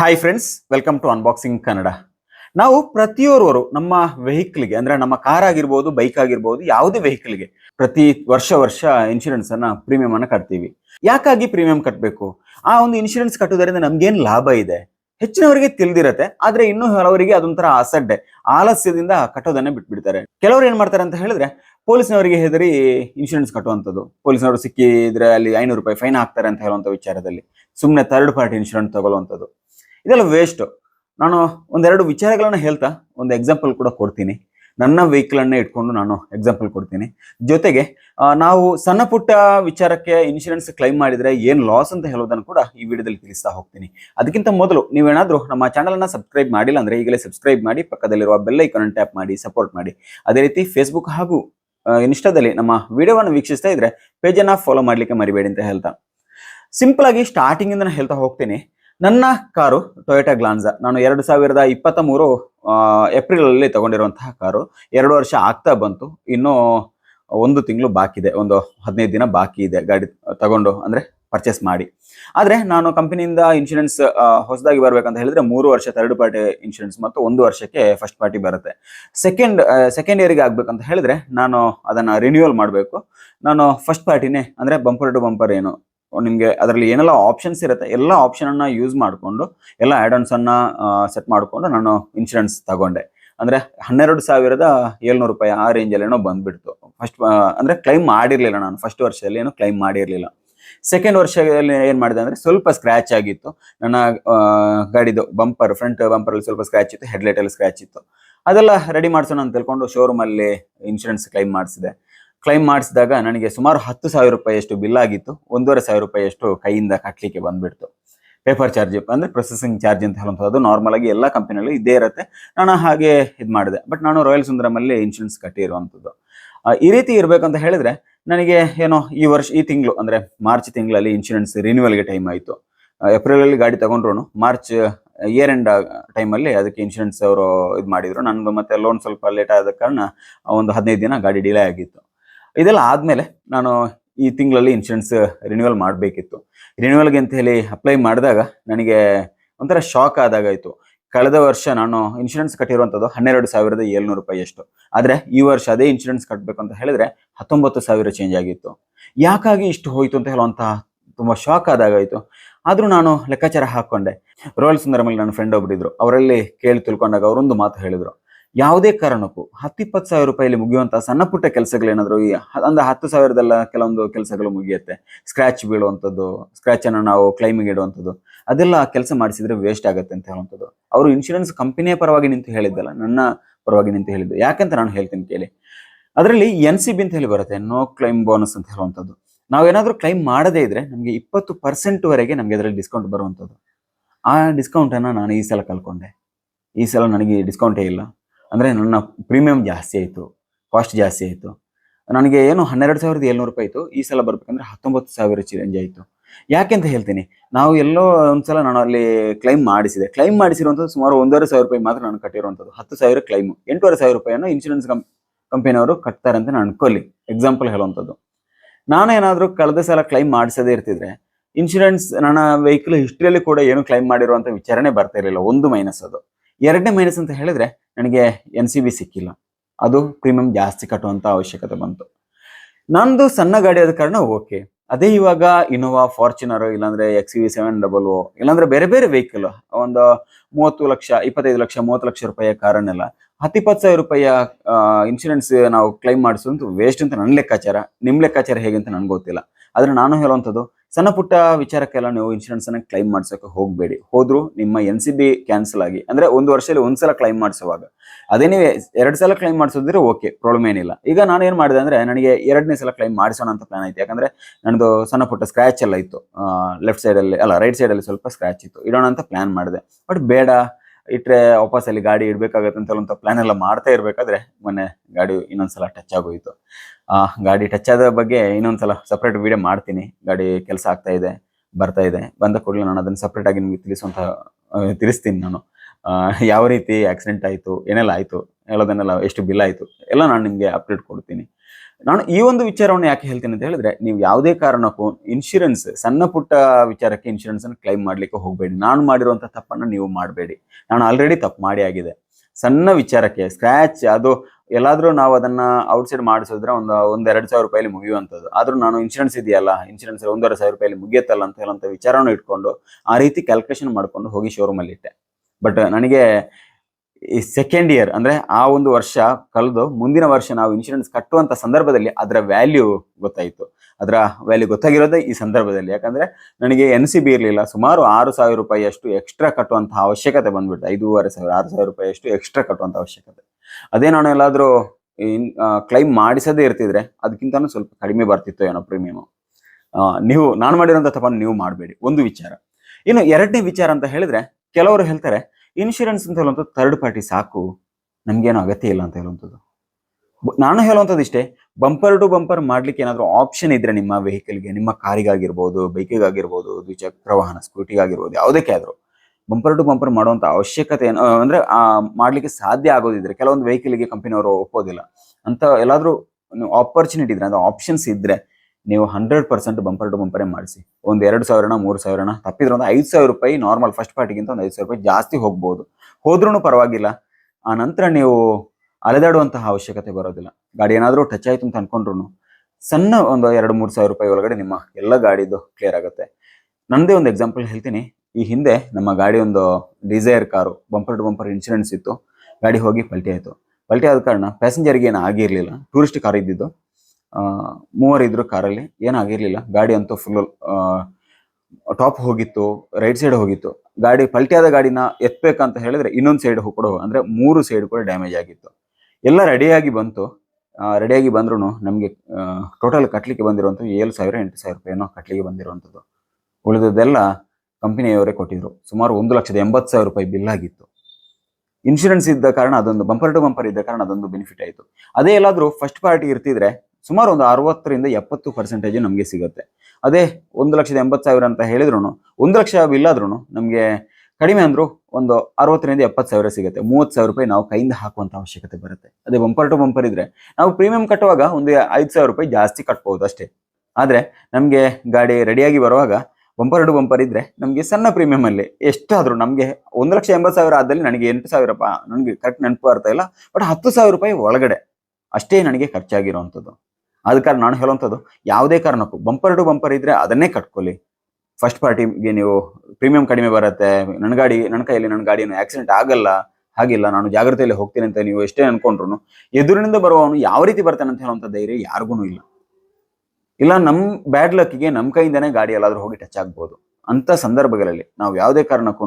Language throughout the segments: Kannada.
Hi friends welcome to unboxing Kannada ನಾವು ಪ್ರತಿಯೊರ್ವರು ನಮ್ಮ ವೆಹಿಕಲ್ಗೆ, ಅಂದ್ರೆ ನಮ್ಮ ಕಾರ್ ಆಗಿರ್ಬೋದು, ಬೈಕ್ ಆಗಿರ್ಬೋದು, ಯಾವುದೇ ವೆಹಿಕಲ್ಗೆ ಪ್ರತಿ ವರ್ಷ ವರ್ಷ ಇನ್ಶೂರೆನ್ಸ್ ಅನ್ನ ಪ್ರೀಮಿಯಂ ಅನ್ನ ಕಟ್ತೀವಿ. ಯಾಕಾಗಿ ಪ್ರೀಮಿಯಂ ಕಟ್ಟಬೇಕು ಆ ಒಂದು ಇನ್ಶೂರೆನ್ಸ್ ಕಟ್ಟುವುದರಿಂದ ನಮ್ಗೇನು ಲಾಭ ಇದೆ? ಹೆಚ್ಚಿನವರಿಗೆ ತಿಳಿದಿರತ್ತೆ, ಆದ್ರೆ ಇನ್ನೂ ಹಲವರಿಗೆ ಅದೊಂಥರ ಅಸಡ್ಡೆ, ಆಲಸ್ಯದಿಂದ ಕಟ್ಟೋದನ್ನೇ ಬಿಟ್ಬಿಡ್ತಾರೆ. ಕೆಲವರು ಏನ್ ಮಾಡ್ತಾರೆ ಅಂತ ಹೇಳಿದ್ರೆ, ಪೊಲೀಸ್ನವರಿಗೆ ಹೆದರಿ ಇನ್ಶೂರೆನ್ಸ್ ಕಟ್ಟುವಂಥದ್ದು. ಪೊಲೀಸ್ನವರು ಸಿಕ್ಕಿದ್ರೆ ಅಲ್ಲಿ ಐನೂರು ರೂಪಾಯಿ ಫೈನ್ ಹಾಕ್ತಾರೆ ಅಂತ ಹೇಳುವಂಥ ವಿಚಾರದಲ್ಲಿ. ಸುಮ್ಮನೆ ಥರ್ಡ್ ಪಾರ್ಟಿ ಇನ್ಶೂರೆನ್ಸ್ ತಗೊಳ್ಳುವಂಥದ್ದು. ಇದೆಲ್ಲ ವೇಸ್ಟ್ ನಾನು ಒಂದೆರಡು ವಿಚಾರಗಳನ್ನ ಹೇಳ್ತಾ, ಒಂದು ಎಕ್ಸಾಂಪಲ್ ಕೂಡ ಕೊಡ್ತೀನಿ. ನನ್ನ ವೆಹಿಕಲ್ ಅನ್ನ ಇಟ್ಕೊಂಡು ನಾನು ಎಕ್ಸಾಂಪಲ್ ಕೊಡ್ತೀನಿ. ಜೊತೆಗೆ ನಾವು ಸಣ್ಣ ಪುಟ್ಟ ವಿಚಾರಕ್ಕೆ ಇನ್ಶೂರೆನ್ಸ್ ಕ್ಲೈಮ್ ಮಾಡಿದ್ರೆ ಏನ್ ಲಾಸ್ ಅಂತ ಹೇಳೋದನ್ನು ಕೂಡ ಈ ವಿಡಿಯೋದಲ್ಲಿ ತಿಳಿಸ್ತಾ ಹೋಗ್ತೀನಿ. ಅದಕ್ಕಿಂತ ಮೊದಲು ನೀವೇನಾದ್ರೂ ನಮ್ಮ ಚಾನಲ್ ಅನ್ನ ಸಬ್ಸ್ಕ್ರೈಬ್ ಮಾಡಿಲ್ಲ ಅಂದ್ರೆ ಈಗಲೇ ಸಬ್ಸ್ಕ್ರೈಬ್ ಮಾಡಿ, ಪಕ್ಕದಲ್ಲಿರುವ ಬೆಲ್ ಐಕಾನ್ ಟ್ಯಾಪ್ ಮಾಡಿ ಸಪೋರ್ಟ್ ಮಾಡಿ. ಅದೇ ರೀತಿ ಫೇಸ್ಬುಕ್ ಹಾಗೂ ಇನ್ಸ್ಟಾದಲ್ಲಿ ನಮ್ಮ ವಿಡಿಯೋವನ್ನು ವೀಕ್ಷಿಸ್ತಾ ಇದ್ರೆ ಪೇಜ್ ಅನ್ನ ಫಾಲೋ ಮಾಡ್ಲಿಕ್ಕೆ ಮರಿಬೇಡಿ ಅಂತ ಹೇಳ್ತಾ. ಸಿಂಪಲ್ ಆಗಿ ಸ್ಟಾರ್ಟಿಂಗ್ ಇಂದ ಹೇಳ್ತಾ ಹೋಗ್ತೀನಿ. ನನ್ನ ಕಾರು ಟೊಯೋಟಾ ಗ್ಲಾನ್ಸಾ ನಾನು ಎರಡು ಸಾವಿರದ ಇಪ್ಪತ್ತ ಮೂರು ಏಪ್ರಿಲ್ ಅಲ್ಲಿ ತಗೊಂಡಿರುವಂತಹ ಕಾರು. ಎರಡು ವರ್ಷ ಆಗ್ತಾ ಬಂತು. ಇನ್ನು ಒಂದು ತಿಂಗಳು ಬಾಕಿ ಇದೆ ಒಂದು ಹದಿನೈದು ದಿನ ಬಾಕಿ ಇದೆ ಗಾಡಿ ತಗೊಂಡು ಅಂದ್ರೆ ಪರ್ಚೇಸ್ ಮಾಡಿ. ಆದ್ರೆ ನಾನು ಕಂಪನಿಯಿಂದ ಇನ್ಶೂರೆನ್ಸ್ ಹೊಸದಾಗಿ ಬರಬೇಕಂತ ಹೇಳಿದ್ರೆ ಮೂರು ವರ್ಷ ಥರ್ಡ್ ಪಾರ್ಟಿ ಇನ್ಶೂರೆನ್ಸ್ ಮತ್ತು ಒಂದು ವರ್ಷಕ್ಕೆ ಫಸ್ಟ್ ಪಾರ್ಟಿ ಬರುತ್ತೆ. ಸೆಕೆಂಡ್ ಸೆಕೆಂಡ್ ಇಯರಿಗೆ ಆಗ್ಬೇಕಂತ ಹೇಳಿದ್ರೆ ನಾನು ಅದನ್ನ ರಿನ್ಯೂವಲ್ ಮಾಡಬೇಕು. ನಾನು ಫಸ್ಟ್ ಪಾರ್ಟಿನೇ ಅಂದ್ರೆ ಬಂಪರ್ ಟು ಬಂಪರ್ ಏನು ನಿಮಗೆ ಅದರಲ್ಲಿ ಏನೆಲ್ಲ ಆಪ್ಷನ್ಸ್ ಇರುತ್ತೆ, ಎಲ್ಲ ಆಪ್ಷನ್ ಅನ್ನ ಯೂಸ್ ಮಾಡಿಕೊಂಡು, ಎಲ್ಲ ಅನ್ನ ಸೆಟ್ ಮಾಡಿಕೊಂಡು ನಾನು ಇನ್ಶೂರೆನ್ಸ್ ತಗೊಂಡೆ. ಅಂದ್ರೆ ಹನ್ನೆರಡು ಸಾವಿರದ ಏಳ್ನೂರು ರೂಪಾಯಿ ಆ ರೇಂಜಲ್ಲಿ ಏನೋ ಬಂದ್ಬಿಡ್ತು. ಫಸ್ಟ್ ಅಂದ್ರೆ ಕ್ಲೈಮ್ ಮಾಡಿರಲಿಲ್ಲ ನಾನು. ಫಸ್ಟ್ ವರ್ಷದಲ್ಲಿ ಏನೋ ಕ್ಲೈಮ್ ಮಾಡಿರಲಿಲ್ಲ. ಸೆಕೆಂಡ್ ವರ್ಷದಲ್ಲಿ ಏನು ಮಾಡಿದೆ ಅಂದ್ರೆ ಸ್ವಲ್ಪ ಸ್ಕ್ರಾಚ್ ಆಗಿತ್ತು. ನನ್ನ ಗಾಡಿದು ಬಂಪರ್ ಫ್ರಂಟ್ ಬಂಪರ್ ಅಲ್ಲಿ ಸ್ವಲ್ಪ ಸ್ಕ್ರಾಚ್ ಇತ್ತು ಹೆಡ್ಲೈಟ್ ಅಲ್ಲಿ ಸ್ಕ್ರಾಚ್ ಇತ್ತು. ಅದೆಲ್ಲ ರೆಡಿ ಮಾಡಿಸೋಣ ಅಂತ ತಿಳ್ಕೊಂಡು ಶೋರೂಮ್ ಅಲ್ಲಿ ಇನ್ಶೂರೆನ್ಸ್ ಕ್ಲೈಮ್ ಮಾಡಿಸಿದೆ. ಕ್ಲೈಮ್ ಮಾಡಿಸಿದಾಗ ನನಗೆ ಸುಮಾರು ಹತ್ತು ಸಾವಿರ ರೂಪಾಯಿಯಷ್ಟು ಬಿಲ್ ಆಗಿತ್ತು. ಒಂದೂವರೆ ಸಾವಿರ ರೂಪಾಯಿಯಷ್ಟು ಕೈಯಿಂದ ಕಟ್ಟಲಿಕ್ಕೆ ಬಂದ್ಬಿಡ್ತು. ಪೇಪರ್ ಚಾರ್ಜ್ ಅಂದ್ರೆ ಪ್ರೊಸೆಸಿಂಗ್ ಚಾರ್ಜ್ ಅಂತ ಹೇಳುವಂಥದ್ದು. ನಾರ್ಮಲ್ ಆಗಿ ಎಲ್ಲ ಕಂಪನಿಯಲ್ಲೂ ಇದೇ ಇರುತ್ತೆ. ನಾನು ಹಾಗೆ ಇದು ಮಾಡಿದೆ. ಬಟ್ ನಾನು ರಾಯಲ್ ಸುಂದರಮಲ್ಲಿ ಇನ್ಶೂರೆನ್ಸ್ ಕಟ್ಟಿರುವಂಥದ್ದು. ಈ ರೀತಿ ಇರಬೇಕಂತ ಹೇಳಿದ್ರೆ ನನಗೆ ಏನೋ ಈ ವರ್ಷ, ಈ ತಿಂಗಳು ಅಂದರೆ ಮಾರ್ಚ್ ತಿಂಗಳಲ್ಲಿ ಇನ್ಶೂರೆನ್ಸ್ ರಿನ್ಯೂವಲ್ಗೆ ಟೈಮ್ ಆಯಿತು. ಏಪ್ರಿಲಲ್ಲಿ ಗಾಡಿ ತಗೊಂಡ್ರು ಮಾರ್ಚ್ ಇಯರ್ ಎಂಡ್ ಟೈಮಲ್ಲಿ ಅದಕ್ಕೆ ಇನ್ಶೂರೆನ್ಸ್ ಅವರು ಇದು ಮಾಡಿದ್ರು. ನನ್ನದು ಮತ್ತೆ ಲೋನ್ ಸ್ವಲ್ಪ ಲೇಟ್ ಆದ ಕಾರಣ ಒಂದು ಹದಿನೈದು ದಿನ ಗಾಡಿ ಡಿಲೇ ಆಗಿತ್ತು. ಇದೆಲ್ಲ ಆದ್ಮೇಲೆ ನಾನು ಈ ತಿಂಗಳಲ್ಲಿ ಇನ್ಶೂರೆನ್ಸ್ ರಿನ್ಯೂವಲ್ ಮಾಡಬೇಕಿತ್ತು. ರಿನ್ಯೂವಲ್ಗೆ ಅಂತ ಹೇಳಿ ಅಪ್ಲೈ ಮಾಡಿದಾಗ ನನಗೆ ಒಂಥರ ಶಾಕ್ ಆದಾಗಾಯ್ತು. ಕಳೆದ ವರ್ಷ ನಾನು ಇನ್ಶೂರೆನ್ಸ್ ಕಟ್ಟಿರುವಂಥದ್ದು ಹನ್ನೆರಡು ಸಾವಿರದ ಏಳ್ನೂರು ರೂಪಾಯಿ ಅಷ್ಟು. ಆದರೆ ಈ ವರ್ಷ ಅದೇ ಇನ್ಶೂರೆನ್ಸ್ ಕಟ್ಟಬೇಕು ಅಂತ ಹೇಳಿದ್ರೆ ಹತ್ತೊಂಬತ್ತು ಸಾವಿರ ಚೇಂಜ್ ಆಗಿತ್ತು. ಯಾಕಾಗಿ ಇಷ್ಟು ಹೋಯಿತು ಅಂತ ಹೇಳುವಂತಹ ತುಂಬ ಶಾಕ್ ಆದಾಗಾಯ್ತು. ಆದರೂ ನಾನು ಲೆಕ್ಕಾಚಾರ ಹಾಕ್ಕೊಂಡೆ. ರಾಯಲ್ ಸುಂದರಮಲ್ಲಿ ನನ್ನ ಫ್ರೆಂಡ್ ಒಬ್ಬರಿದ್ರು ಅವರಲ್ಲಿ ಕೇಳಿ ತಿಳ್ಕೊಂಡಾಗ ಅವರೊಂದು ಮಾತು ಹೇಳಿದ್ರು. ಯಾವುದೇ ಕಾರಣಕ್ಕೂ ಹತ್ತಿಪ್ಪತ್ತು ಸಾವಿರ ರೂಪಾಯಿಲಿ ಮುಗಿಯುವಂತಹ ಸಣ್ಣ ಪುಟ್ಟ ಕೆಲಸಗಳೇನಾದರೂ ಈ ಅಂದ್ರೆ ಹತ್ತು ಸಾವಿರದಲ್ಲ ಕೆಲವೊಂದು ಕೆಲಸಗಳು ಮುಗಿಯುತ್ತೆ. ಸ್ಕ್ರಾಚ್ ಬೀಳುವಂಥದ್ದು ಸ್ಕ್ರಾಚ್ ಅನ್ನು ನಾವು ಕ್ಲೈಮಿಂಗ್ ಇಡುವಂಥದ್ದು, ಅದೆಲ್ಲ ಕೆಲಸ ಮಾಡಿಸಿದ್ರೆ ವೇಸ್ಟ್ ಆಗುತ್ತೆ ಅಂತ ಹೇಳುವಂಥದ್ದು. ಅವರು ಇನ್ಶೂರೆನ್ಸ್ ಕಂಪನಿಯ ಪರವಾಗಿ ನಿಂತು ಹೇಳಿದ್ದಲ್ಲ, ನನ್ನ ಪರವಾಗಿ ನಿಂತು ಹೇಳಿದ್ದು. ಯಾಕಂತ ನಾನು ಹೇಳ್ತೀನಿ ಕೇಳಿ. ಅದರಲ್ಲಿ ಎನ್ ಸಿ ಬಿ ಅಂತ ಹೇಳಿ ಬರುತ್ತೆ ನೋ ಕ್ಲೈಮ್ ಬೋನಸ್ ಅಂತ ಹೇಳುವಂಥದ್ದು. ನಾವೇನಾದರೂ ಕ್ಲೈಮ್ ಮಾಡದೇ ಇದ್ರೆ ನಮಗೆ ಇಪ್ಪತ್ತು ಪರ್ಸೆಂಟ್ ವರೆಗೆ ನಮಗೆ ಅದರಲ್ಲಿ ಡಿಸ್ಕೌಂಟ್ ಬರುವಂಥದ್ದು. ಆ ಡಿಸ್ಕೌಂಟನ್ನು ನಾನು ಈ ಸಲ ಕಲ್ಕೊಂಡೆ ಈ ಸಲ ನನಗೆ ಡಿಸ್ಕೌಂಟೇ ಇಲ್ಲ. ಅಂದ್ರೆ ನನ್ನ ಪ್ರೀಮಿಯಂ ಜಾಸ್ತಿ ಆಯಿತು ಕಾಸ್ಟ್ ಜಾಸ್ತಿ ಆಯಿತು. ನನಗೆ ಏನು ಹನ್ನೆರಡು ಸಾವಿರದ ಏಳ್ನೂರು ರೂಪಾಯಿ ಇತ್ತು ಈ ಸಲ ಬರ್ಬೇಕಂದ್ರೆ ಹತ್ತೊಂಬತ್ತು ಸಾವಿರ ಚೇಂಜ್ ಆಯಿತು. ಯಾಕೆ ಅಂತ ಹೇಳ್ತೀನಿ, ನಾವು ಎಲ್ಲೋ ಒಂದ್ಸಲ ನಾನು ಅಲ್ಲಿ ಕ್ಲೈಮ್ ಮಾಡಿಸಿದೆ. ಕ್ಲೈಮ್ ಮಾಡಿಸಿರುವಂಥದ್ದು ಸುಮಾರು ಒಂದೂವರೆ ಸಾವಿರ ರೂಪಾಯಿ ಮಾತ್ರ ನಾನು ಕಟ್ಟಿರುವಂಥದ್ದು. ಹತ್ತು ಸಾವಿರ ಕ್ಲೈಮ್ ಎಂಟೂವರೆ ಸಾವಿರ ರೂಪಾಯಿಯನ್ನು ಇನ್ಶೂರೆನ್ಸ್ ಕಂ ಕಂಪನಿಯವರು ಕಟ್ತಾರೆ ಅಂತ ನಾನು ಅನ್ಕೊಳ್ಳಿ ಎಕ್ಸಾಂಪಲ್ ಹೇಳುವಂಥದ್ದು. ನಾನು ಏನಾದರೂ ಕಳೆದ ಸಲ ಕ್ಲೈಮ್ ಮಾಡಿಸದೇ ಇರ್ತಿದ್ರೆ ಇನ್ಶೂರೆನ್ಸ್ ನನ್ನ ವೆಹಿಕಲ್ ಹಿಸ್ಟ್ರಿಯಲ್ಲಿ ಕೂಡ ಏನು ಕ್ಲೈಮ್ ಮಾಡಿರುವಂಥ ವಿಚಾರಣೆ ಬರ್ತಾ ಇರಲಿಲ್ಲ, ಒಂದು ಮೈನಸ್ ಅದು. ಎರಡನೇ ಮೈನಸ್ ಅಂತ ಹೇಳಿದ್ರೆ ನನಗೆ ಎನ್ ಸಿಕ್ಕಿಲ್ಲ. ಅದು ಪ್ರೀಮಿಯಂ ಜಾಸ್ತಿ ಕಟ್ಟುವಂತ ಅವಶ್ಯಕತೆ ಬಂತು. ನಂದು ಸಣ್ಣ ಗಾಡಿ ಆದ ಕಾರಣ ಓಕೆ ಅದೇ ಇವಾಗ ಇನೋವಾ ಫಾರ್ಚುನರ್ ಇಲ್ಲಾಂದ್ರೆ X V seven double O ಇಲ್ಲಾಂದ್ರೆ ಬೇರೆ ಬೇರೆ ವೆಹಿಕಲ್ ಒಂದು ಮೂವತ್ತು ಲಕ್ಷ, ಇಪ್ಪತ್ತೈದು ಲಕ್ಷ, ಮೂವತ್ತು ಲಕ್ಷ ರೂಪಾಯಿಯ ಕಾರನ್ನೆಲ್ಲ ಹತ್ತಿಪ್ಪತ್ತು ಸಾವಿರ ರೂಪಾಯಿಯ ಇನ್ಶೂರೆನ್ಸ್ ನಾವು ಕ್ಲೈಮ್ ಮಾಡಿಸೋದು ವೇಸ್ಟ್ ಅಂತ ನನ್ನ ಲೆಕ್ಕಾಚಾರ, ನಿಮ್ ಲೆಕ್ಕಾಚಾರ ಹೇಗೆ ಅಂತ ನನ್ಗೆ ಗೊತ್ತಿಲ್ಲ. ಆದ್ರೆ ನಾನು ಹೇಳುವಂಥದ್ದು ಸಣ್ಣ ಪುಟ್ಟ ವಿಚಾರಕ್ಕೆಲ್ಲ ನೀವು ಇನ್ಶೂರೆನ್ಸ್ ಅನ್ನ ಕ್ಲೈಮ್ ಮಾಡ್ಸೋಕೆ ಹೋಗಬೇಡಿ. ಹೋದ್ರು ನಿಮ್ಮ ಎನ್ ಸಿ ಬಿ ಕ್ಯಾನ್ಸಲ್ ಆಗಿ, ಅಂದ್ರೆ ಒಂದು ವರ್ಷದಲ್ಲಿ ಒಂದ್ಸಲ ಕ್ಲೈಮ್ ಮಾಡಿಸುವಾಗ, ಅದೇ ನೀವು ಎರಡು ಸಲ ಕ್ಲೈಮ್ ಮಾಡಿಸೋದ್ರೆ ಓಕೆ ಪ್ರಾಬ್ಲಮ್ ಏನಿಲ್ಲ. ಈಗ ನಾನು ಏನ್ ಮಾಡಿದೆ ಅಂದ್ರೆ, ನನಗೆ ಎರಡನೇ ಸಲ ಕ್ಲೈಮ್ ಮಾಡಿಸೋಣ ಅಂತ ಪ್ಲಾನ್ ಐತೆ ಯಾಕಂದ್ರೆ ನನ್ನದು ಸಣ್ಣ ಪುಟ್ಟ ಸ್ಕ್ರಾಚ್ ಎಲ್ಲ ಇತ್ತು. ಲೆಫ್ಟ್ ಸೈಡ್ ಅಲ್ಲಿ ರೈಟ್ ಸೈಡ್ ಅಲ್ಲಿ ಸ್ವಲ್ಪ ಸ್ಕ್ರಾಚ್ ಇತ್ತು. ಇಡೋಣ ಅಂತ ಪ್ಲಾನ್ ಮಾಡಿದೆ. ಬಟ್ ಬೇಡ ಇಟ್ರೆ ವಾಪಸ್ ಅಲ್ಲಿ ಗಾಡಿ ಇಡ್ಬೇಕಾಗತ್ತೆ ಅಂತ ಪ್ಲಾನ್ ಎಲ್ಲ ಮಾಡ್ತಾ ಇರ್ಬೇಕಾದ್ರೆ ಮೊನ್ನೆ ಗಾಡಿ ಇನ್ನೊಂದ್ಸಲ ಟಚ್ ಆಗೋಯ್ತು. ಆ, ಗಾಡಿ ಟಚ್ ಆದ ಬಗ್ಗೆ ಇನ್ನೊಂದ್ಸಲ ಸಪ್ರೇಟ್ ವಿಡಿಯೋ ಮಾಡ್ತೀನಿ. ಗಾಡಿ ಕೆಲಸ ಆಗ್ತಾ ಇದೆ, ಬರ್ತಾ ಇದೆ. ಬಂದ ಕೂಡಲೇ ನಾನು ಅದನ್ನ ಸಪ್ರೇಟ್ ಆಗಿ ನಿಮಗೆ ತಿಳಿಸುವಂತ ತಿಳಿಸ್ತೀನಿ ನಾನು. ಯಾವ ರೀತಿ ಆಕ್ಸಿಡೆಂಟ್ ಆಯ್ತು, ಏನೆಲ್ಲ ಆಯ್ತು ಎಲ್ಲದನ್ನೆಲ್ಲ ಎಷ್ಟು ಬಿಲ್ ಆಯ್ತು, ಎಲ್ಲ ನಾನು ನಿಮಗೆ ಅಪ್ಡೇಟ್ ಕೊಡ್ತೀನಿ. ನಾನು ಈ ಒಂದು ವಿಚಾರವನ್ನು ಯಾಕೆ ಹೇಳ್ತೇನೆ ಅಂತ ಹೇಳಿದ್ರೆ, ನೀವು ಯಾವುದೇ ಕಾರಣಕ್ಕೂ ಇನ್ಶೂರೆನ್ಸ್ ಸಣ್ಣ ಪುಟ್ಟ ವಿಚಾರಕ್ಕೆ ಇನ್ಶೂರೆನ್ಸ್ ಅನ್ನು ಕ್ಲೈಮ್ ಮಾಡ್ಲಿಕ್ಕೆ ಹೋಗಬೇಡಿ. ನಾನು ಮಾಡಿರುವಂತ ತಪ್ಪನ್ನ ನೀವು ಮಾಡಬೇಡಿ. ನಾನು ಆಲ್ರೆಡಿ ತಪ್ಪು ಮಾಡಿ ಆಗಿದೆ ಸಣ್ಣ ವಿಚಾರಕ್ಕೆ ಸ್ಕ್ರಾಚ್ ಅದು ಎಲ್ಲಾದ್ರೂ ನಾವು ಅದನ್ನ ಔಟ್ಸೈಡ್ ಮಾಡಿಸಿದ್ರೆ ಒಂದು ಒಂದ್ ಎರಡು ಸಾವಿರ ರೂಪಾಯಲ್ಲಿ ಮುಗಿಯುವಂಥದ್ದು. ಆದ್ರೂ ನಾನು ಇನ್ಶೂರೆನ್ಸ್ ಇದೆಯಲ್ಲ ಇನ್ಶೂರೆನ್ಸ್ ಒಂದೂವರೆ ಸಾವಿರ ರೂಪಾಯಲ್ಲಿ ಮುಗಿಯತ್ತಲ್ಲ ಅಂತ ಹೇಳುವಂಥ ವಿಚಾರವನ್ನು ಇಟ್ಕೊಂಡು ಆ ರೀತಿ ಕ್ಯಾಲ್ಕುಲೇಷನ್ ಮಾಡ್ಕೊಂಡು ಹೋಗಿ ಶೋರೂಮ್ ಅಲ್ಲಿ ಇಟ್ಟೆ. ಬಟ್ ನನಗೆ ಈ ಸೆಕೆಂಡ್ ಇಯರ್ ಅಂದ್ರೆ ಆ ಒಂದು ವರ್ಷ ಕಳೆದು ಮುಂದಿನ ವರ್ಷ ನಾವು ಇನ್ಶೂರೆನ್ಸ್ ಕಟ್ಟುವಂತ ಸಂದರ್ಭದಲ್ಲಿ ಅದರ ವ್ಯಾಲ್ಯೂ ಗೊತ್ತಾಯಿತು. ಅದರ ವ್ಯಾಲ್ಯೂ ಗೊತ್ತಾಗಿರೋದೇ ಈ ಸಂದರ್ಭದಲ್ಲಿ. ಯಾಕಂದ್ರೆ ನನಗೆ ಎನ್ ಸಿ ಬಿ ಇರಲಿಲ್ಲ. ಸುಮಾರು ಆರು ಸಾವಿರ ರೂಪಾಯಿ ಅಷ್ಟು ಎಕ್ಸ್ಟ್ರಾ ಕಟ್ಟುವಂತಹ ಅವಶ್ಯಕತೆ ಬಂದ್ಬಿಟ್ಟು ಐದೂವರೆ ಸಾವಿರ, ಆರು ಸಾವಿರ ರೂಪಾಯಿ ಅಷ್ಟು ಎಕ್ಸ್ಟ್ರಾ ಕಟ್ಟುವಂತ ಅವಶ್ಯಕತೆ. ಅದೇ ನಾನು ಎಲ್ಲಾದ್ರೂ ಕ್ಲೈಮ್ ಮಾಡಿಸದೇ ಇರ್ತಿದ್ರೆ ಅದಕ್ಕಿಂತನೂ ಸ್ವಲ್ಪ ಕಡಿಮೆ ಬರ್ತಿತ್ತು ಏನೋ ಪ್ರೀಮಿಯಮ್ ನೀವು, ನಾನು ಮಾಡಿರೋಂಥ ತಪ್ಪನ್ನು ನೀವು ಮಾಡಬೇಡಿ. ಒಂದು ವಿಚಾರ. ಇನ್ನು ಎರಡನೇ ವಿಚಾರ ಅಂತ ಹೇಳಿದ್ರೆ ಕೆಲವರು ಹೇಳ್ತಾರೆ ಇನ್ಶೂರೆನ್ಸ್ ಅಂತ ಹೇಳುವಂಥದ್ದು ಥರ್ಡ್ ಪಾರ್ಟಿ ಸಾಕು, ನಮಗೇನು ಅಗತ್ಯ ಇಲ್ಲ ಅಂತ ಹೇಳುವಂಥದ್ದು. ನಾನು ಹೇಳುವಂಥದ್ದು ಇಷ್ಟೇ ಬಂಪರ್ ಟು ಬಂಪರ್ ಮಾಡ್ಲಿಕ್ಕೆ ಏನಾದರೂ ಆಪ್ಷನ್ ಇದ್ರೆ ನಿಮ್ಮ ವೆಹಿಕಲ್ಗೆ ನಿಮ್ಮ ಕಾರಿಗಾಗಿರ್ಬೋದು ಬೈಕಿಗಾಗಿರ್ಬೋದು ದ್ವಿಚಕ್ರ ವಾಹನ ಸ್ಕೂಟಿಗಾಗಿರ್ಬೋದು ಯಾವುದಕ್ಕೆ ಆದರೂ. ಬಂಪರ್ ಟು ಬಂಪರ್ ಮಾಡುವಂಥ ಅವಶ್ಯಕತೆ ಏನು ಅಂದರೆ ಮಾಡ್ಲಿಕ್ಕೆ ಸಾಧ್ಯ ಆಗೋದಿದ್ರೆ, ಕೆಲವೊಂದು ವೆಹಿಕಲ್ಗೆ ಕಂಪನಿಯವರು ಒಪ್ಪೋದಿಲ್ಲ. ಅಂತ ಎಲ್ಲಾದ್ರೂ ಆಪರ್ಚುನಿಟಿ ಇದ್ರೆ, ಅಂದರೆ ಆಪ್ಷನ್ಸ್ ಇದ್ರೆ ನೀವು ಹಂಡ್ರೆಡ್ ಪರ್ಸೆಂಟ್ ಬಂಪರ್ ಟು ಬಂಪರೇ ಮಾಡಿಸಿ. ಒಂದು ಎರಡು ಸಾವಿರನ, ಮೂರು ಸಾವಿರನ, ತಪ್ಪಿದ್ರೆ ಒಂದು ಐದು ಸಾವಿರ ರೂಪಾಯಿ ನಾರ್ಮಲ್ ಫಸ್ಟ್ ಪಾರ್ಟಿಗಿಂತ ಒಂದು ಐದು ಸಾವಿರ ರೂಪಾಯಿ ಜಾಸ್ತಿ ಹೋಗ್ಬೋದು. ಹೋದ್ರೂ ಪರವಾಗಿಲ್ಲ. ಆ ನಂತರ ನೀವು ಅಲೆದಾಡುವಂತಹ ಅವಶ್ಯಕತೆ ಬರೋದಿಲ್ಲ. ಗಾಡಿ ಏನಾದರೂ ಟಚ್ ಆಯ್ತು ಅಂತ ಅನ್ಕೊಂಡ್ರು ಸಣ್ಣ ಒಂದು ಎರಡು, ಮೂರು ಸಾವಿರ ರೂಪಾಯಿ ಒಳಗಡೆ ನಿಮ್ಮ ಎಲ್ಲ ಗಾಡಿದು ಕ್ಲಿಯರ್ ಆಗುತ್ತೆ. ನನ್ನದೇ ಒಂದು ಎಕ್ಸಾಂಪಲ್ ಹೇಳ್ತೀನಿ. ಈ ಹಿಂದೆ ನಮ್ಮ ಗಾಡಿ ಒಂದು Dzire car bumper to bumper insurance ಇತ್ತು. ಗಾಡಿ ಹೋಗಿ ಪಲ್ಟಿ ಆಯಿತು. ಪಲ್ಟಿ ಆದ ಕಾರಣ ಪ್ಯಾಸೆಂಜರ್ಗೆ ಏನು ಆಗಿರಲಿಲ್ಲ. ಟೂರಿಸ್ಟ್ ಕಾರ್ ಇದ್ದಿದ್ದು. ಆ, ಮೂವರು ಇದ್ರು ಕಾರಲ್ಲಿ ಏನಾಗಿರ್ಲಿಲ್ಲ. ಗಾಡಿ ಅಂತೂ ಫುಲ್ ಟಾಪ್ ಹೋಗಿತ್ತು ರೈಟ್ ಸೈಡ್ ಹೋಗಿತ್ತು. ಗಾಡಿ ಪಲ್ಟಿಯಾದ ಗಾಡಿನ ಎತ್ತಬೇಕಂತ ಹೇಳಿದ್ರೆ ಇನ್ನೊಂದು ಸೈಡ್ ಕೂಡ ಅಂದ್ರೆ ಮೂರು ಸೈಡ್ ಕೂಡ ಡ್ಯಾಮೇಜ್ ಆಗಿತ್ತು. ಎಲ್ಲ ರೆಡಿಯಾಗಿ ಬಂತು. ರೆಡಿಯಾಗಿ ಬಂದ್ರು ನಮಗೆ ಟೋಟಲ್ ಕಟ್ಟಲಿಕ್ಕೆ ಬಂದಿರುವಂಥ ಏಳು ಸಾವಿರ ಎಂಟು ಸಾವಿರ ರೂಪಾಯಿನೋ ಕಟ್ಟಲಿಕ್ಕೆ ಬಂದಿರುವಂಥದ್ದು ಉಳಿದದೆಲ್ಲ ಕಂಪನಿಯವರೇ ಕೊಟ್ಟಿದ್ರು. ಸುಮಾರು ಒಂದು ಲಕ್ಷದ ಎಂಬತ್ತು ಸಾವಿರ ರೂಪಾಯಿ ಬಿಲ್ ಆಗಿತ್ತು. ಇನ್ಶೂರೆನ್ಸ್ ಇದ್ದ ಕಾರಣ ಅದೊಂದು ಬಂಪರ್ ಟು ಬಂಪರ್ ಇದ್ದ ಕಾರಣ ಅದೊಂದು ಬೆನಿಫಿಟ್ ಆಯಿತು. ಅದೇ ಎಲ್ಲಾದರೂ ಫಸ್ಟ್ ಪಾರ್ಟಿ ಇರ್ತಿದ್ರೆ ಸುಮಾರು ಒಂದು ಅರವತ್ತರಿಂದ ಎಪ್ಪತ್ತು ಪರ್ಸೆಂಟೇಜ್ ನಮಗೆ ಸಿಗುತ್ತೆ. ಅದೇ ಒಂದು ಲಕ್ಷದ ಎಂಬತ್ತು ಸಾವಿರ ಅಂತ ಹೇಳಿದ್ರು ಒಂದು ಲಕ್ಷ ಬಿಲ್ ಆದ್ರೂ ನಮಗೆ ಕಡಿಮೆ ಅಂದರೂ ಒಂದು ಅರವತ್ತರಿಂದ ಎಪ್ಪತ್ತು ಸಾವಿರ ಸಿಗುತ್ತೆ. ಮೂವತ್ತು ಸಾವಿರ ರೂಪಾಯಿ ನಾವು ಕೈಯಿಂದ ಹಾಕುವಂಥ ಅವಶ್ಯಕತೆ ಬರುತ್ತೆ. ಅದೇ ಬಂಪರ್ ಟು ಬಂಪರ್ ಇದ್ರೆ ನಾವು ಪ್ರೀಮಿಯಂ ಕಟ್ಟುವಾಗ ಒಂದು ಐದು ಸಾವಿರ ರೂಪಾಯಿ ಜಾಸ್ತಿ ಕಟ್ಬೋದು ಅಷ್ಟೇ. ಆದ್ರೆ ನಮಗೆ ಗಾಡಿ ರೆಡಿಯಾಗಿ ಬರುವಾಗ ಬಂಪರ್ ಟು ಬಂಪರ್ ಇದ್ರೆ ನಮಗೆ ಸಣ್ಣ ಪ್ರೀಮಿಯಂ ಅಲ್ಲಿ ಎಷ್ಟಾದ್ರೂ ನಮಗೆ ಒಂದು ಲಕ್ಷ ಎಂಬತ್ತು ಸಾವಿರ ಆದಲ್ಲಿ ನನಗೆ ಎಂಟು ಸಾವಿರಪ್ಪ, ನನಗೆ ಕರೆಕ್ಟ್ ನೆನಪು ಬರ್ತಾ ಇಲ್ಲ ಬಟ್ ಹತ್ತು ಸಾವಿರ ರೂಪಾಯಿ ಒಳಗಡೆ ಅಷ್ಟೇ ನನಗೆ ಖರ್ಚಾಗಿರುವಂಥದ್ದು. ಆದ ಕಾರಣ ನಾನು ಹೇಳುವಂಥದ್ದು, ಯಾವುದೇ ಕಾರಣಕ್ಕೂ ಬಂಪರ್ ಟು ಬಂಪರ್ ಇದ್ರೆ ಅದನ್ನೇ ಕಟ್ಕೊಳ್ಳಿ. ಫಸ್ಟ್ ಪಾರ್ಟಿಗೆ ನೀವು ಪ್ರೀಮಿಯಂ ಕಡಿಮೆ ಬರುತ್ತೆ ನನ್ನ ಗಾಡಿ ನನ್ನ ಕೈಯಲ್ಲಿ ನನ್ನ ಗಾಡಿಯನ್ನು ಆಕ್ಸಿಡೆಂಟ್ ಆಗಲ್ಲ, ಹಾಗಿಲ್ಲ, ನಾನು ಜಾಗ್ರತೆಯಲ್ಲಿ ಹೋಗ್ತೀನಿ ಅಂತ ನೀವು ಎಷ್ಟೇ ಅನ್ಕೊಂಡ್ರು ಎದುರಿನಿಂದ ಬರುವವನು ಯಾವ ರೀತಿ ಬರ್ತಾನೆ ಅಂತ ಹೇಳುವಂಥ ಧೈರ್ಯ ಯಾರಿಗೂ ಇಲ್ಲ. ಇಲ್ಲ ನಮ್ಮ ಬ್ಯಾಡ್ ಲಕ್ಕಿಗೆ ನಮ್ಮ ಕೈಯಿಂದನೇ ಗಾಡಿ ಎಲ್ಲಾದರೂ ಹೋಗಿ ಟಚ್ ಆಗ್ಬೋದು. ಅಂತ ಸಂದರ್ಭಗಳಲ್ಲಿ ನಾವು ಯಾವುದೇ ಕಾರಣಕ್ಕೂ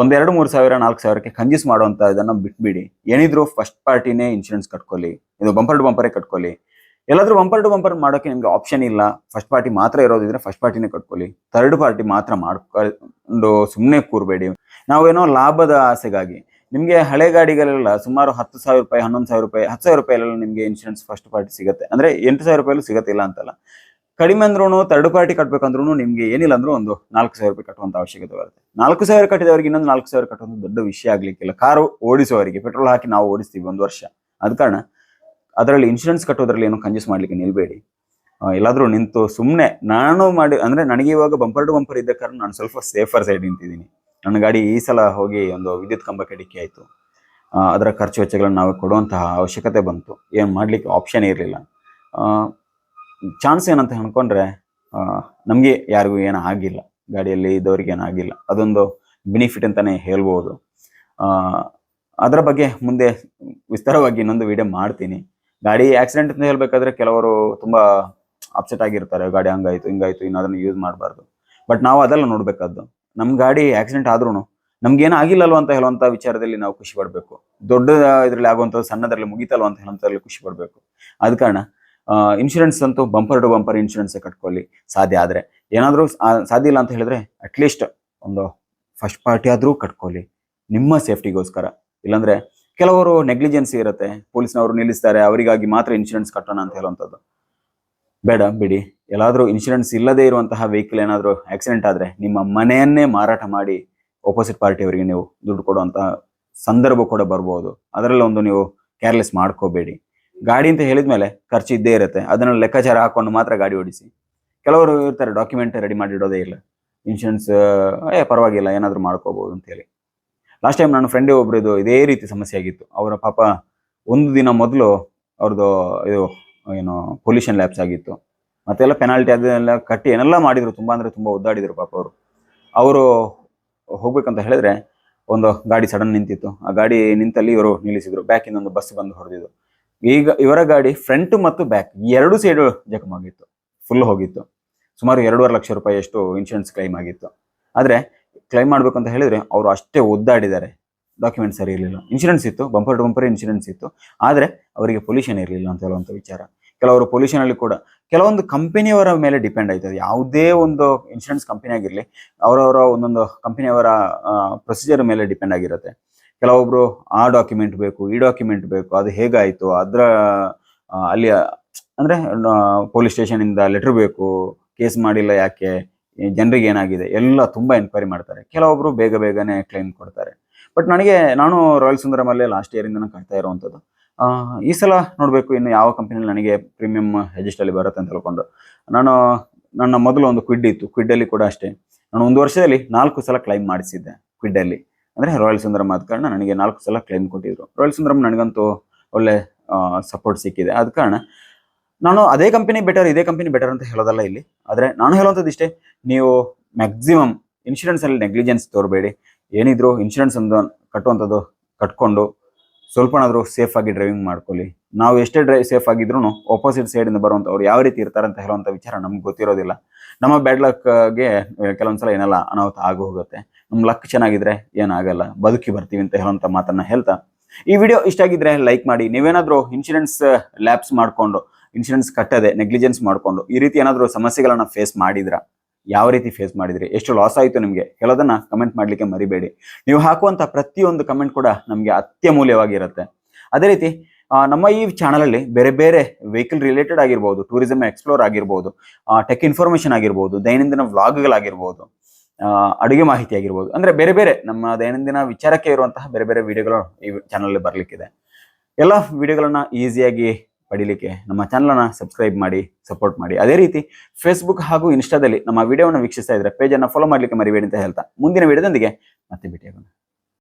ಒಂದೆರಡು, ಮೂರು ಸಾವಿರ, ನಾಲ್ಕು ಸಾವಿರಕ್ಕೆ ಕಂಜೀಸ್ ಮಾಡುವಂಥ ಇದನ್ನ ಬಿಟ್ಬಿಡಿ. ಏನಿದ್ರು ಫಸ್ಟ್ ಪಾರ್ಟಿನೇ ಇನ್ಶೂರೆನ್ಸ್ ಕಟ್ಕೊಳ್ಳಿ. ಇದು ಬಂಪರ್ ಟು ಬಂಪರೇ ಕಟ್ಕೊಳ್ಳಿ. ಎಲ್ಲಾದ್ರೂ ಬಂಪರ್ ಟು ಬಂಪರ್ ಮಾಡೋಕೆ ನಿಮ್ಗೆ ಆಪ್ಷನ್ ಇಲ್ಲ. ಫಸ್ಟ್ ಪಾರ್ಟಿ ಮಾತ್ರ ಇರೋದಿದ್ರೆ ಫಸ್ಟ್ ಪಾರ್ಟಿನೇ ಕಟ್ಕೊಳ್ಳಿ. ಥರ್ಡ್ ಪಾರ್ಟಿ ಮಾತ್ರ ಮಾಡ್ಕೊಂಡು ಸುಮ್ಮನೆ ಕೂರಬೇಡಿ. ನಾವೇನೋ ಲಾಭದ ಆಸೆಗಾಗಿ. ನಿಮಗೆ ಹಳೆ ಗಾಡಿಗಳೆಲ್ಲ ಸುಮಾರು ಹತ್ತು ಸಾವಿರ ರೂಪಾಯಿ, ಹನ್ನೊಂದು ಸಾವಿರ ರೂಪಾಯಿ, ಹತ್ತು ಸಾವಿರ ರೂಪಾಯಿಲೆಲ್ಲ ನಿಮಗೆ ಇನ್ಶೂರೆನ್ಸ್ ಫಸ್ಟ್ ಪಾರ್ಟಿ ಸಿಗುತ್ತೆ. ಅಂದ್ರೆ ಎಂಟು ಸಾವಿರ ರೂಪಾಯಲ್ಲೂ ಸಿಗತ್ತಿಲ್ಲ ಅಂತಲ್ಲ. ಕಡಿಮೆ ಅಂದ್ರೂ ಥರ್ಡ್ ಪಾರ್ಟಿ ಕಟ್ಬೇಕಂದ್ರೂ ನಿಮಗೆ ಏನಿಲ್ಲ ಅಂದ್ರೂ ಒಂದು ನಾಲ್ಕು ಸಾವಿರ ರೂಪಾಯಿ ಕಟ್ಟುವಂಥ ಅವಶ್ಯಕತೆ ಬರುತ್ತೆ. ನಾಲ್ಕು ಸಾವಿರ ಕಟ್ಟಿದವರಿಗೆ ಇನ್ನೊಂದು ನಾಲ್ಕು ಸಾವಿರ ಕಟ್ಟುವಂಥ ದೊಡ್ಡ ವಿಷಯ ಆಗಲಿಕ್ಕಿಲ್ಲ. ಕಾರು ಓಡಿಸೋವರಿಗೆ ಪೆಟ್ರೋಲ್ ಹಾಕಿ ನಾವು ಓಡಿಸ್ತೀವಿ ಒಂದು ವರ್ಷ. ಅದ ಕಾರಣ. ಅದರಲ್ಲಿ ಇನ್ಶೂರೆನ್ಸ್ ಕಟ್ಟೋದ್ರಲ್ಲಿ ಏನು ಕಂಜೂಸ್ ಮಾಡ್ಲಿಕ್ಕೆ ನಿಲ್ಬೇಡಿ. ಎಲ್ಲಾದರೂ ನಿಂತು ಸುಮ್ಮನೆ ನಾನು ಮಾಡಿ, ಅಂದರೆ ನನಗೆ ಇವಾಗ ಬಂಪರ್ ಟು ಬಂಪರ್ ಇದ್ದ ಕಾರಣ ನಾನು ಸ್ವಲ್ಪ ಸೇಫರ್ ಸೈಡ್ ನಿಂತಿದ್ದೀನಿ. ನನ್ನ ಗಾಡಿ ಈ ಸಲ ಹೋಗಿ ಒಂದು ವಿದ್ಯುತ್ ಕಂಬಕ್ಕೆ ಡಿಕ್ಕಿ ಆಯಿತು. ಅದರ ಖರ್ಚು ವೆಚ್ಚಗಳನ್ನು ನಾವು ಕೊಡುವಂತಹ ಅವಶ್ಯಕತೆ ಬಂತು. ಏನು ಮಾಡಲಿಕ್ಕೆ ಆಪ್ಷನ್ ಇರಲಿಲ್ಲ. ಚಾನ್ಸ್ ಏನಂತ ಅಂದ್ಕೊಂಡ್ರೆ ನಮಗೆ ಯಾರಿಗೂ ಏನೂ ಆಗಿಲ್ಲ. ಗಾಡಿಯಲ್ಲಿ ಇದ್ದವ್ರಿಗೆ ಆಗಿಲ್ಲ. ಅದೊಂದು ಬೆನಿಫಿಟ್ ಅಂತಲೇ ಹೇಳ್ಬೋದು. ಅದರ ಬಗ್ಗೆ ಮುಂದೆ ವಿಸ್ತಾರವಾಗಿ ಇನ್ನೊಂದು ವಿಡಿಯೋ ಮಾಡ್ತೀನಿ. ಗಾಡಿ ಆಕ್ಸಿಡೆಂಟ್ ಅಂತ ಹೇಳ್ಬೇಕಾದ್ರೆ ಕೆಲವರು ತುಂಬಾ ಅಪ್ಸೆಟ್ ಆಗಿರ್ತಾರೆ. ಗಾಡಿ ಹಂಗಾಯ್ತು, ಹಿಂಗಾಯ್ತು, ಇನ್ನು ಅದನ್ನ ಯೂಸ್ ಮಾಡಬಾರ್ದು. ಬಟ್ ನಾವು ಅದೆಲ್ಲ ನೋಡ್ಬೇಕಾದ್ದು. ನಮ್ಮ ಗಾಡಿ ಆಕ್ಸಿಡೆಂಟ್ ಆದ್ರೂ ನಮ್ಗೇನು ಆಗಿಲ್ಲಲ್ವ ಅಂತ ಹೇಳುವಂತ ವಿಚಾರದಲ್ಲಿ ನಾವು ಖುಷಿ ಪಡಬೇಕು. ದೊಡ್ಡ ಇದ್ರಲ್ಲಿ ಆಗುವಂಥದ್ದು, ಸಣ್ಣದ್ರಲ್ಲಿ ಮುಗಿತಲ್ವ ಅಂತ ಹೇಳುವಂಥದ್ರಲ್ಲಿ ಖುಷಿ ಪಡ್ಬೇಕು. ಆದ ಕಾರಣ ಇನ್ಶೂರೆನ್ಸ್ ಅಂತೂ ಬಂಪರ್ ಟು ಬಂಪರ್ ಇನ್ಶೂರೆನ್ಸ್ ಕಟ್ಕೊಳ್ಳಿ. ಸಾಧ್ಯ ಆದ್ರೆ. ಏನಾದರೂ ಸಾಧ್ಯ ಇಲ್ಲ ಅಂತ ಹೇಳಿದ್ರೆ ಅಟ್ಲೀಸ್ಟ್ ಒಂದು ಫಸ್ಟ್ ಪಾರ್ಟಿ ಆದ್ರೂ ಕಟ್ಕೊಳ್ಳಿ. ನಿಮ್ಮ ಸೇಫ್ಟಿಗೋಸ್ಕರ ಇಲ್ಲಾಂದ್ರೆ ಕೆಲವರು ನೆಗ್ಲಿಜೆನ್ಸಿ ಇರುತ್ತೆ, ಪೊಲೀಸ್ನವರು ನಿಲ್ಲಿಸ್ತಾರೆ, ಅವರಿಗಾಗಿ ಮಾತ್ರ ಇನ್ಶೂರೆನ್ಸ್ ಕಟ್ಟೋಣ ಅಂತ ಹೇಳುವಂಥದ್ದು. ಬೇಡ, ಬಿಡಿ. ಎಲ್ಲಾದರೂ ಇನ್ಶೂರೆನ್ಸ್ ಇಲ್ಲದೇ ಇರುವಂತಹ ವೆಹಿಕಲ್ ಏನಾದರೂ ಆಕ್ಸಿಡೆಂಟ್ ಆದ್ರೆ ನಿಮ್ಮ ಮನೆಯನ್ನೇ ಮಾರಾಟ ಮಾಡಿ ಆಪೋಸಿಟ್ ಪಾರ್ಟಿಯವರಿಗೆ ನೀವು ದುಡ್ಡು ಕೊಡುವಂತಹ ಸಂದರ್ಭ ಕೂಡ ಬರ್ಬೋದು. ಅದರಲ್ಲಿ ಒಂದು ನೀವು ಕೇರ್ಲೆಸ್ ಮಾಡ್ಕೋಬೇಡಿ. ಗಾಡಿ ಅಂತ ಹೇಳಿದ್ಮೇಲೆ ಖರ್ಚು ಇದ್ದೇ ಇರುತ್ತೆ. ಅದನ್ನ ಲೆಕ್ಕಾಚಾರ ಹಾಕೊಂಡು ಮಾತ್ರ ಗಾಡಿ ಓಡಿಸಿ. ಕೆಲವರು ಇರ್ತಾರೆ ಡಾಕ್ಯುಮೆಂಟ್ ರೆಡಿ ಮಾಡಿಡೋದೇ ಇಲ್ಲ. ಇನ್ಶೂರೆನ್ಸ್ ಏ, ಪರವಾಗಿಲ್ಲ, ಏನಾದರೂ ಮಾಡ್ಕೋಬಹುದು ಅಂತ ಹೇಳಿ. ಲಾಸ್ಟ್ ಟೈಮ್ ನನ್ನ ಫ್ರೆಂಡೇ ಒಬ್ರದ್ದು ಇದೇ ರೀತಿ ಸಮಸ್ಯೆ ಆಗಿತ್ತು. ಅವರ ಪಾಪ ಒಂದು ದಿನ ಮೊದಲು ಅವ್ರದ್ದು ಇದು ಏನು ಪೊಲ್ಯೂಷನ್ ಲ್ಯಾಬ್ಸ್ ಆಗಿತ್ತು. ಮತ್ತೆಲ್ಲ ಪೆನಾಲ್ಟಿ ಅದನ್ನೆಲ್ಲ ಕಟ್ಟಿ ಏನೆಲ್ಲ ಮಾಡಿದ್ರು, ತುಂಬ ಅಂದರೆ ತುಂಬ ಒದ್ದಾಡಿದ್ರು ಪಾಪ ಅವರು. ಅವರು ಹೋಗ್ಬೇಕಂತ ಹೇಳಿದ್ರೆ ಒಂದು ಗಾಡಿ ಸಡನ್ ನಿಂತಿತ್ತು. ಆ ಗಾಡಿ ನಿಂತಲ್ಲಿ ಇವರು ನಿಲ್ಲಿಸಿದ್ರು. ಬ್ಯಾಕಿಂದ ಒಂದು ಬಸ್ ಬಂದು ಹೊಡೆದಿದ್ದು. ಈಗ ಇವರ ಗಾಡಿ ಫ್ರಂಟ್ ಮತ್ತು ಬ್ಯಾಕ್ ಎರಡು ಸೈಡು ಜಖಮ್ ಆಗಿತ್ತು ಫುಲ್ ಹೋಗಿತ್ತು. ಸುಮಾರು ಎರಡೂವರೆ ಲಕ್ಷ ರೂಪಾಯಿ ಅಷ್ಟು ಇನ್ಶೂರೆನ್ಸ್ ಕ್ಲೈಮ್ ಆಗಿತ್ತು. ಆದ್ರೆ ಕ್ಲೈಮ್ ಮಾಡಬೇಕು ಅಂತ ಹೇಳಿದ್ರೆ ಅವರು ಅಷ್ಟೇ ಒದ್ದಾಡಿದ್ದಾರೆ. ಡಾಕ್ಯುಮೆಂಟ್ ಸರಿ ಇರಲಿಲ್ಲ. ಇನ್ಶೂರೆನ್ಸ್ ಇತ್ತು ಬಂಪರ್ ಟು ಬಂಪರ್ ಇನ್ಶೂರೆನ್ಸ್ ಇತ್ತು. ಆದರೆ ಅವರಿಗೆ ಪೊಲ್ಯೂಷನ್ ಇರಲಿಲ್ಲ ಅಂತ ಹೇಳುವಂಥ ವಿಚಾರ. ಕೆಲವರು ಪೊಲ್ಯೂಷನ್ ಅಲ್ಲಿ ಕೂಡ, ಕೆಲವೊಂದು ಕಂಪನಿಯವರ ಮೇಲೆ ಡಿಪೆಂಡ್ ಆಯ್ತದೆ ಯಾವುದೇ ಒಂದು ಇನ್ಶೂರೆನ್ಸ್ ಕಂಪನಿ ಆಗಿರಲಿ, ಅವರವರ ಒಂದೊಂದು ಕಂಪನಿಯವರ ಪ್ರೊಸೀಜರ್ ಮೇಲೆ ಡಿಪೆಂಡ್ ಆಗಿರುತ್ತೆ. ಕೆಲವೊಬ್ರು, ಆ ಡಾಕ್ಯುಮೆಂಟ್ ಬೇಕು, ಈ ಡಾಕ್ಯುಮೆಂಟ್ ಬೇಕು, ಅದು ಹೇಗಾಯ್ತು, ಅದರ ಅಲ್ಲಿ, ಅಂದ್ರೆ ಪೊಲೀಸ್ ಸ್ಟೇಷನ್ ಇಂದ ಲೆಟರ್ ಬೇಕು ಕೇಸ್ ಮಾಡಿಲ್ಲ ಯಾಕೆ? ಜನರಿಗೆ ಏನಾಗಿದೆ ಎಲ್ಲ ತುಂಬ ಎನ್ಕ್ವೈರಿ ಮಾಡ್ತಾರೆ. ಕೆಲವೊಬ್ರು ಬೇಗ ಬೇಗನೆ ಕ್ಲೈಮ್ ಕೊಡ್ತಾರೆ. ಬಟ್ ನನಗೆ ನಾನು ರಾಯಲ್ ಸುಂದರಮಲ್ಲೇ ಲಾಸ್ಟ್ ಇಯರ್ ಇಂದನ ಕಾಯ್ತಾ ಇರುವಂತದ್ದು ಆ, ಈ ಸಲ ನೋಡಬೇಕು ಇನ್ನು ಯಾವ ಕಂಪನಿಯಲ್ಲಿ ನನಗೆ ಪ್ರೀಮಿಯಂ ಅಡ್ಜಸ್ಟ್ ಅಲ್ಲಿ ಬರುತ್ತೆ ಅಂತ ಹೇಳ್ಕೊಂಡು ನಾನು ನನ್ನ ಮೊದಲು ಒಂದು ಕ್ವಿಡ್ ಇತ್ತು. ಕ್ವಿಡ್ ಅಲ್ಲಿ ಕೂಡ ಅಷ್ಟೇ. ನಾನು ಒಂದು ವರ್ಷದಲ್ಲಿ ನಾಲ್ಕು ಸಲ ಕ್ಲೈಮ್ ಮಾಡಿಸಿದ್ದೆ ಕ್ವಿಡ್ ಅಲ್ಲಿ. ಅಂದ್ರೆ ರಾಯಲ್ ಸುಂದರಂ ಆದ ಕಾರಣ ನನಗೆ ನಾಲ್ಕು ಸಲ ಕ್ಲೈಮ್ ಕೊಟ್ಟಿದ್ರು. ರಾಯಲ್ ಸುಂದರಂ ನನಗಂತೂ ಒಳ್ಳೆ ಸಪೋರ್ಟ್ ಸಿಕ್ಕಿದೆ. ಆದ ಕಾರಣ ನಾನು ಅದೇ ಕಂಪನಿ ಬೆಟರ್ ಇದೇ ಕಂಪನಿ ಬೆಟರ್ ಅಂತ ಹೇಳೋದಲ್ಲ ಇಲ್ಲಿ. ಆದರೆ ನಾನು ಹೇಳುವಂಥದ್ದು ಇಷ್ಟೇ, ನೀವು ಮ್ಯಾಕ್ಸಿಮಮ್ ಇನ್ಶೂರೆನ್ಸ್ ಅಲ್ಲಿ ನೆಗ್ಲಿಜೆನ್ಸ್ ತೋರಬೇಡಿ. ಏನಿದ್ರು ಇನ್ಶೂರೆನ್ಸ್ ಒಂದು ಕಟ್ಟುವಂಥದ್ದು ಕಟ್ಕೊಂಡು ಸ್ವಲ್ಪನಾದ್ರೂ ಸೇಫ್ ಆಗಿ ಡ್ರೈವಿಂಗ್ ಮಾಡ್ಕೊಳ್ಳಿ. ನಾವು ಎಷ್ಟೇ ಡ್ರೈವ್ ಸೇಫ್ ಆಗಿದ್ರು ಆಪೋಸಿಟ್ ಸೈಡ್ ಇಂದ ಬರುವಂತವ್ರು ಯಾವ ರೀತಿ ಇರ್ತಾರೆ ಅಂತ ಹೇಳುವಂಥ ವಿಚಾರ ನಮ್ಗೆ ಗೊತ್ತಿರೋದಿಲ್ಲ. ನಮ್ಮ ಬ್ಯಾಡ್ ಲಕ್ಗೆ ಕೆಲವೊಂದ್ಸಲ ಏನೆಲ್ಲ ಅನಾಹುತ ಆಗು ಹೋಗುತ್ತೆ. ನಮ್ ಲಕ್ ಚೆನ್ನಾಗಿದ್ರೆ ಏನಾಗಲ್ಲ, ಬದುಕಿ ಬರ್ತೀವಿ ಅಂತ ಹೇಳುವಂತ ಮಾತನ್ನ ಹೇಳ್ತಾ. ಈ ವಿಡಿಯೋ ಇಷ್ಟ ಆಗಿದ್ರೆ ಲೈಕ್ ಮಾಡಿ, ನೀವೇನಾದ್ರೂ ಇನ್ಶೂರೆನ್ಸ್ ಲ್ಯಾಬ್ಸ್ ಮಾಡ್ಕೊಂಡು ಇನ್ಶೂರೆನ್ಸ್ ಕಟ್ಟದೆ ನೆಗ್ಲಿಜೆನ್ಸ್ ಮಾಡಿಕೊಂಡು, ಈ ರೀತಿ ಏನಾದರೂ ಸಮಸ್ಯೆಗಳನ್ನ ಫೇಸ್ ಮಾಡಿದ್ರ? ಯಾವ ರೀತಿ ಫೇಸ್ ಮಾಡಿದ್ರಿ? ಎಷ್ಟು ಲಾಸ್ ಆಯಿತು ನಿಮಗೆ? ಹೇಳೋದನ್ನ ಕಮೆಂಟ್ ಮಾಡಲಿಕ್ಕೆ ಮರಿಬೇಡಿ. ನೀವು ಹಾಕುವಂಥ ಪ್ರತಿಯೊಂದು ಕಮೆಂಟ್ ಕೂಡ ನಮಗೆ ಅತ್ಯಮೂಲ್ಯವಾಗಿರುತ್ತೆ. ಅದೇ ರೀತಿ ನಮ್ಮ ಈ ಚಾನಲಲ್ಲಿ ಬೇರೆ ಬೇರೆ ವೆಹಿಕಲ್ ರಿಲೇಟೆಡ್ ಆಗಿರ್ಬೋದು ಟೂರಿಸಂ ಎಕ್ಸ್ಪ್ಲೋರ್ ಆಗಿರ್ಬೋದು ಟೆಕ್ ಇನ್ಫಾರ್ಮೇಷನ್ ಆಗಿರ್ಬೋದು, ದೈನಂದಿನ ವ್ಲಾಗ್ಗಳಾಗಿರ್ಬೋದು ಅಡುಗೆ ಮಾಹಿತಿ ಆಗಿರ್ಬೋದು, ಅಂದರೆ ಬೇರೆ ಬೇರೆ ನಮ್ಮ ದೈನಂದಿನ ವಿಚಾರಕ್ಕೆ ಇರುವಂತಹ ಬೇರೆ ಬೇರೆ ವಿಡಿಯೋಗಳು ಈ ಚಾನಲಲ್ಲಿ ಬರಲಿಕ್ಕಿದೆ. ಎಲ್ಲ ವಿಡಿಯೋಗಳನ್ನ ಈಸಿಯಾಗಿ ಪಡಿಲಿಕ್ಕೆ ನಮ್ಮ ಚಾನಲನ್ನು ಸಬ್ಸ್ಕ್ರೈಬ್ ಮಾಡಿ ಸಪೋರ್ಟ್ ಮಾಡಿ. ಅದೇ ರೀತಿ ಫೇಸ್ಬುಕ್ ಹಾಗೂ ಇನ್ಸ್ಟಾದಲ್ಲಿ ನಮ್ಮ ವಿಡಿಯೋವನ್ನು ವೀಕ್ಷಿಸ್ತಾ ಇದ್ರೆ ಪೇಜನ್ನು ಫಾಲೋ ಮಾಡಲಿಕ್ಕೆ ಮರಿಬೇಡಿ ಅಂತ ಹೇಳ್ತಾ ಮುಂದಿನ ವಿಡಿಯೋದೊಂದಿಗೆ ಮತ್ತೆ ಭೇಟಿಯಾಗೋಣ.